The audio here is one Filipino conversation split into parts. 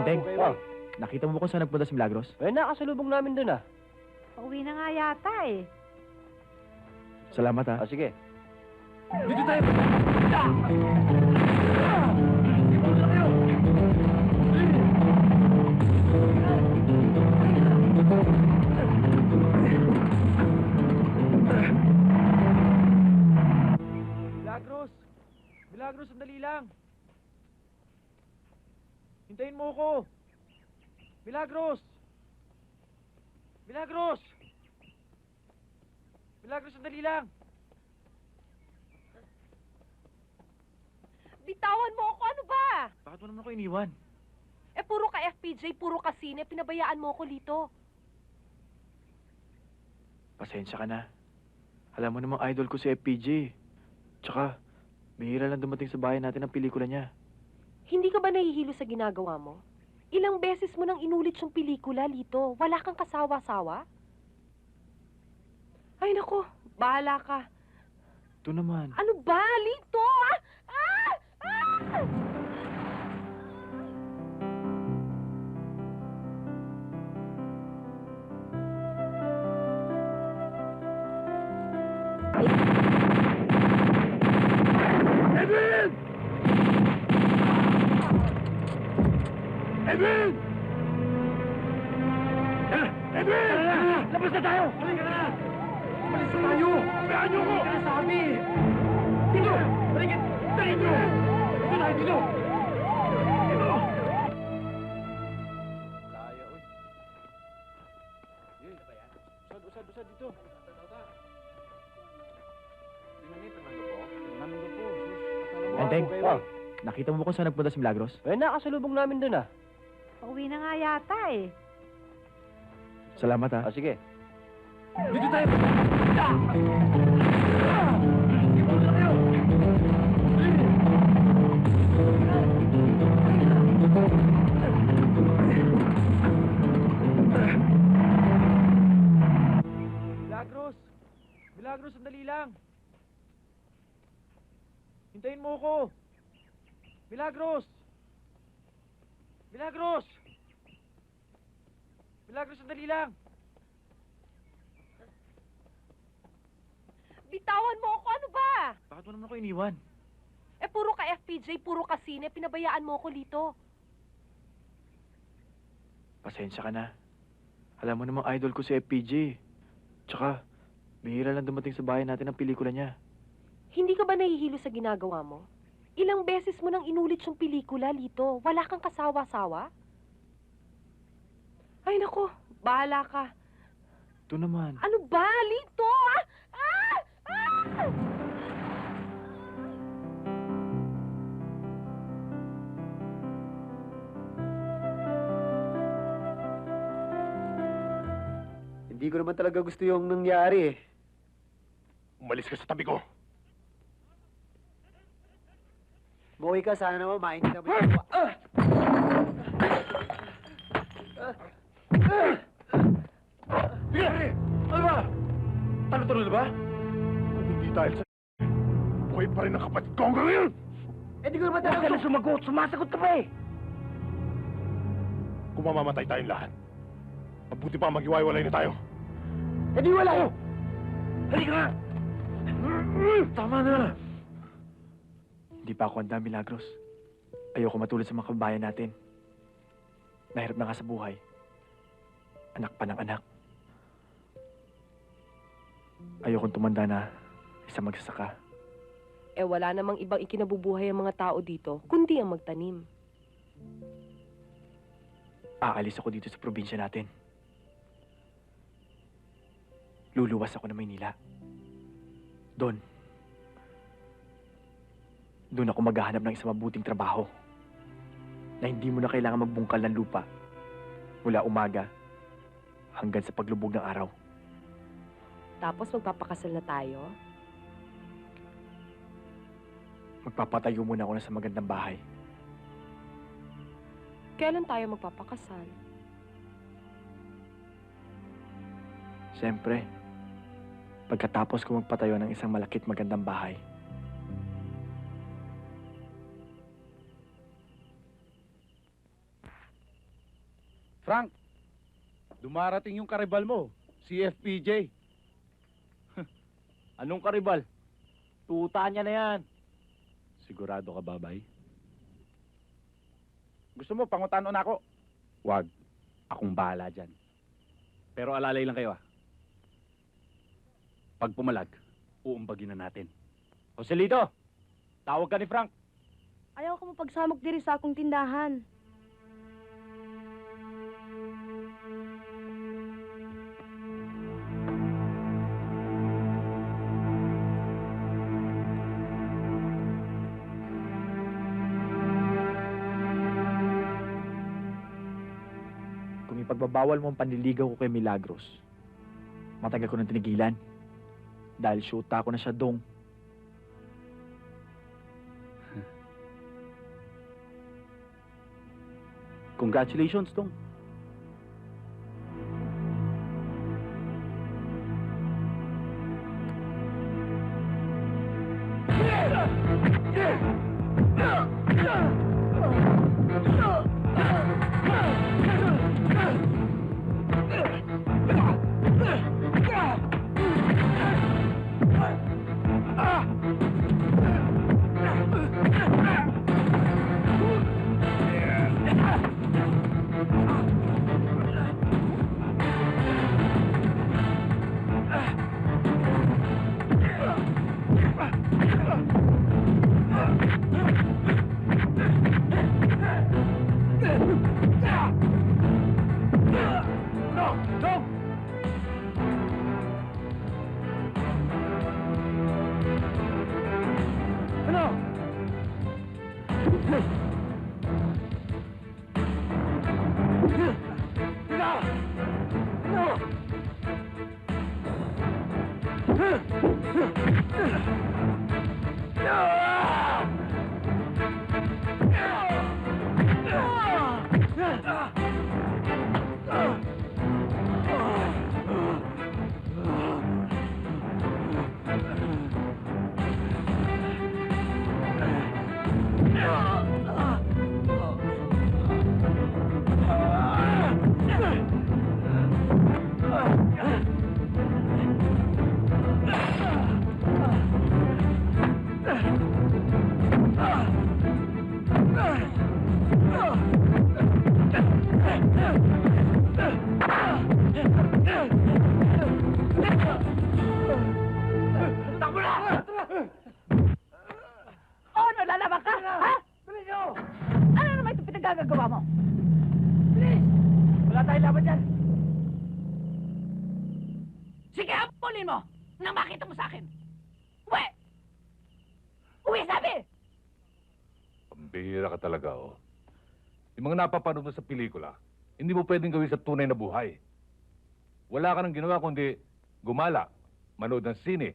Enteng, eh. Nakita mo ba kung saan nagpunta si Milagros? Eh, nakasalubong namin dun ah. Pauwi na nga yata eh. Salamat ha. Ah, sige. Dito tayo! Milagros! Milagros, sandali lang! Hintayin mo ako! Milagros! Milagros! Milagros, sandali lang! Bitawan mo ako, ano ba? Bakit mo naman ako iniwan? Eh, puro ka FPJ, puro ka sine, pinabayaan mo ako dito. Pasensya ka na. Alam mo namang idol ko si FPJ. Tsaka, bihira lang dumating sa bahay natin ang pelikula niya. Hindi ka ba nahihilo sa ginagawa mo? Ilang beses mo nang inulit yung pelikula, Lito. Wala kang kasawa-sawa? Ay, nako. Bahala ka. Ito naman. Ano ba, Lito? Ah! Ah! Ah! Edwin! Edwin! Ah, Edwin! Tara na! Labas na tayo! Halika na! Umalis na tayo! Bayaan niyo ko! Hindi ka na sabi! Dito! Halika! Dito! Dito tayo dito! Dito! Kaya, uy. Yun, ba yan? Usad, usad, usad dito. Ako kayo, Paul. eh. Nakita mo ba kung saan nagpunta si Milagros? Eh, nakasalubong namin dun ah. Pauwi na nga yata eh. Salamat ha. Ah, sige. Dito tayo! Milagros! Milagros, sandali lang! Hintayin mo ako! Milagros! Milagros! Milagros, sandali lang! Bitawan mo ako, ano ba? Bakit mo naman ako iniwan? Eh, puro ka FPJ, puro ka sine, pinabayaan mo ako dito. Pasensya ka na. Alam mo namang idol ko si FPJ. Tsaka, bihira lang dumating sa bahay natin ang pelikula niya. Hindi ka ba nahihilo sa ginagawa mo? Ilang beses mo nang inulit yung pelikula, Lito. Wala kang kasawa-sawa? Ay, nako. Bahala ka. Ito naman. Ano ba, Lito? Ah! Ah! Ah! Hindi ko naman talaga gusto yung nangyari eh. Umalis ka sa tabi ko. Buhay ka, sana naman maintindihan mo yung... Ah! Sige! Ano ba? Talo-talo na ba? Kung hindi dahil sa... Buhay pa rin ang kapatid ko hanggang ngayon! Eh, di ko naman talaga... Huwag ka na sumagot! Sumasagot ka pa eh! Kung mamamatay tayong lahat, mabuti pa maghiwalay na tayo. Eh, di wala! Halika nga! Tama na! Hindi pa ako handa, Milagros. Ayoko matulad sa mga kababayan natin. Nahirap na nga sa buhay. Anak pa ng anak. Ayokong tumanda na isang magsasaka. Eh, wala namang ibang ikinabubuhay ang mga tao dito, kundi ang magtanim. Aalis ako dito sa probinsya natin. Luluwas ako ng Maynila. Doon. Doon ako maghahanap ng isang mabuting trabaho. Na hindi mo na kailangan magbungkal ng lupa. Mula umaga hanggang sa paglubog ng araw. Tapos magpapakasal na tayo? Magpapatayo muna ako na sa magandang bahay. Kailan tayo magpapakasal? Siyempre, pagkatapos ko magpatayo ng isang malakit magandang bahay. Frank, dumarating yung karibal mo, si FPJ. Anong karibal? Tuta niya na yan. Sigurado ka ba, bay? Gusto mo, pangutano na ako? Wag. Akong bahala dyan. Pero alalay lang kayo, ah. Pag pumalag, uumbagin na natin. Joselito, tawag ka ni Frank. Ayaw ko mapagsamok diri sa akong tindahan. Kung ipagbabawal mo ang panliligaw ko kay Milagros, matagal ko nang tinigilan. Dahil shoota ko na siya dong. Congratulations, Tong. Oh, Pambihira ka talaga, oh. Yung mga napapanood mo sa pelikula, hindi mo pwedeng gawin sa tunay na buhay. Wala ka nang ginawa kundi gumala, manood ng sine,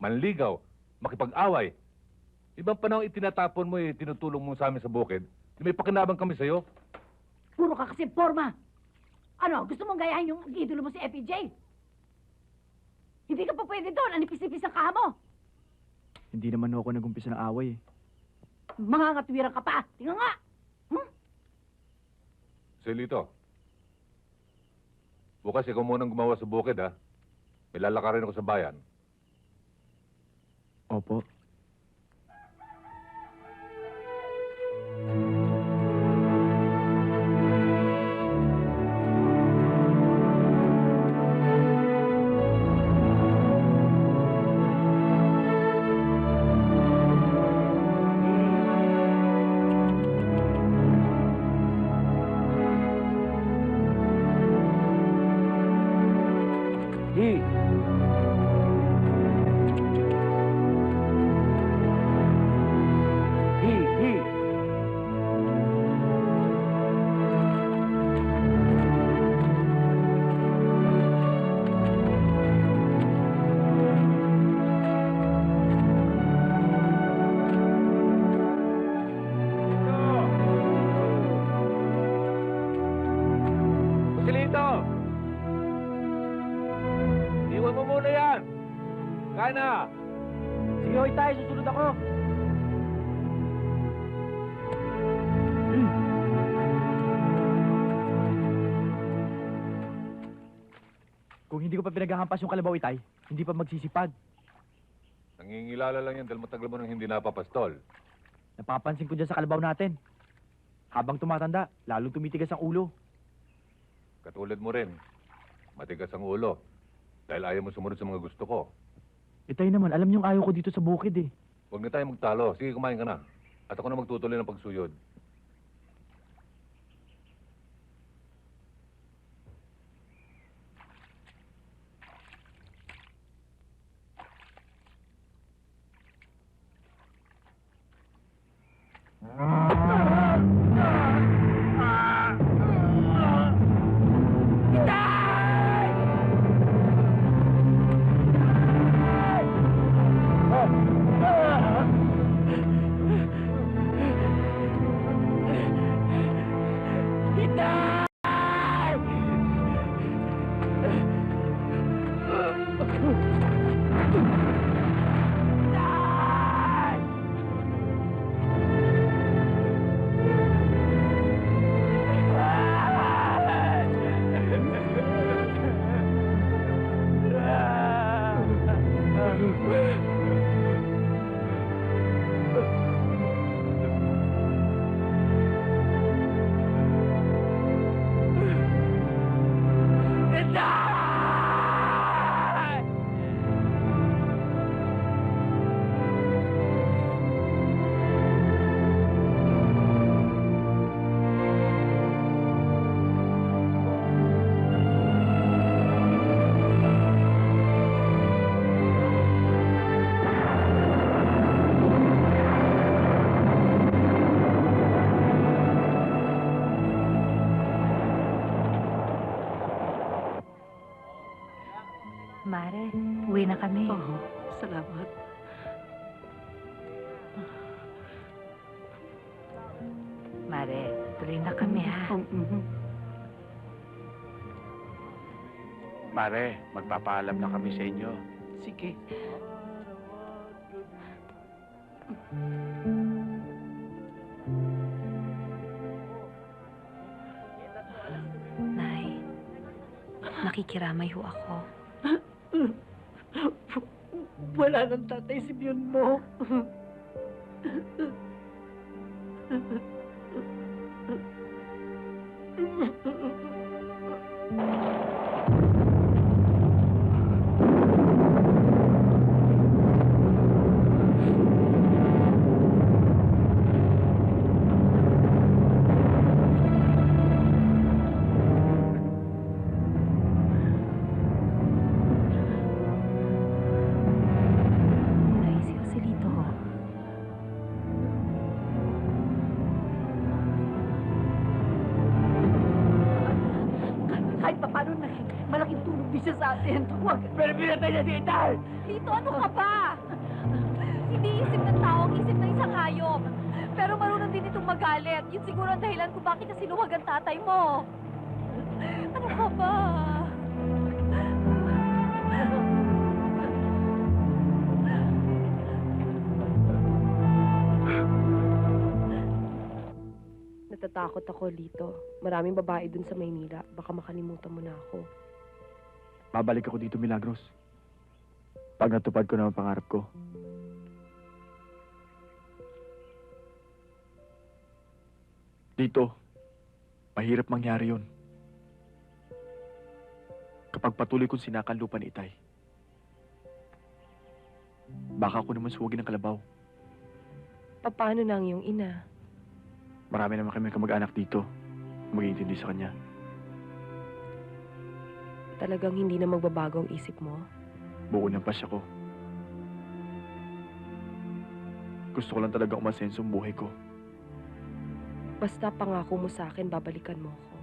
manligaw, makipag-away. Ibang panahon itinatapon mo eh, tinutulong mo sa amin sa bukid. May pakinabang kami sa'yo. Puro ka kasi forma. Ano, gusto mong gayahin yung idolo mo si FPJ? Hindi ka pa pwede doon. Anipis-nipis ang kaha mo. Hindi naman ako nagumpisa ng away eh. Mga ngatwiran ka pa. Tingnan nga. Selito, bukas ikaw munang gumawa sa bukid, ha? May lalakarin ako sa bayan. Opo. Pa pinaghahampas yung kalabaw itay, hindi pa magsisipag. Nangingilala lang yan dahil matagal mo nang hindi napapastol. Napapansin ko dyan sa kalabaw natin. Habang tumatanda, lalong tumitigas ang ulo. Katulad mo rin. Matigas ang ulo. Dahil ayaw mo sumunod sa mga gusto ko. Itay naman, alam niyong ayaw ko dito sa bukid eh. Huwag na tayo magtalo. Sige, kumain ka na. At ako na magtutuloy ng pagsuyod. Ooh. Mare, uwi na kami. Oo, salamat. Mare, tuloy na kami ha. Mare, magpapaalam na kami sa inyo. Sige. Nay, nakikiramay ho ako. Wala nang tatay si Bion mo. Nay, tulong din siya sa atin. Huwag. Pero pinatay niya si Itay! Lito, ano ka ba? Hindi isip ng tao ang isip ng isang hayop. Pero marunong din itong magalit. Yun siguro ang dahilan kung bakit niya sinuwag ang tatay mo. Ano ka ba? Natatakot ako, Lito. Maraming babae dun sa Maynila. Baka makalimutan mo na ako. Babalik ako dito, Milagros. Pag natupad ko na ang pangarap ko. Dito, mahirap mangyari yun. Kapag patuloy kong sinakan lupa ni Itay. Baka ako naman suwagin ng kalabaw. Paano na ang iyong ina? Marami naman kami kamag-anak dito. Mag-iintindi sa kanya. Talagang hindi na magbabago ang isip mo? Buo ng pasya ko. Gusto ko lang talaga umasenso ang buhay ko. Basta pangako mo sa akin, babalikan mo ako.